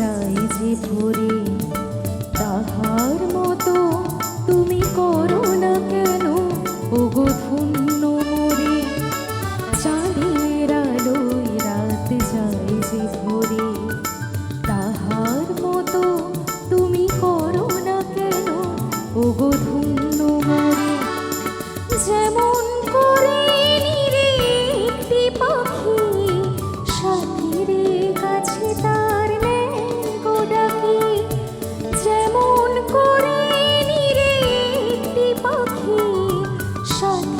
চাই যে ভরে, তাহার মতো তুমি করো না কেন? ওগো ধন্য মরে চাঁদের আলোয় রাত যায় যে ভরে। 山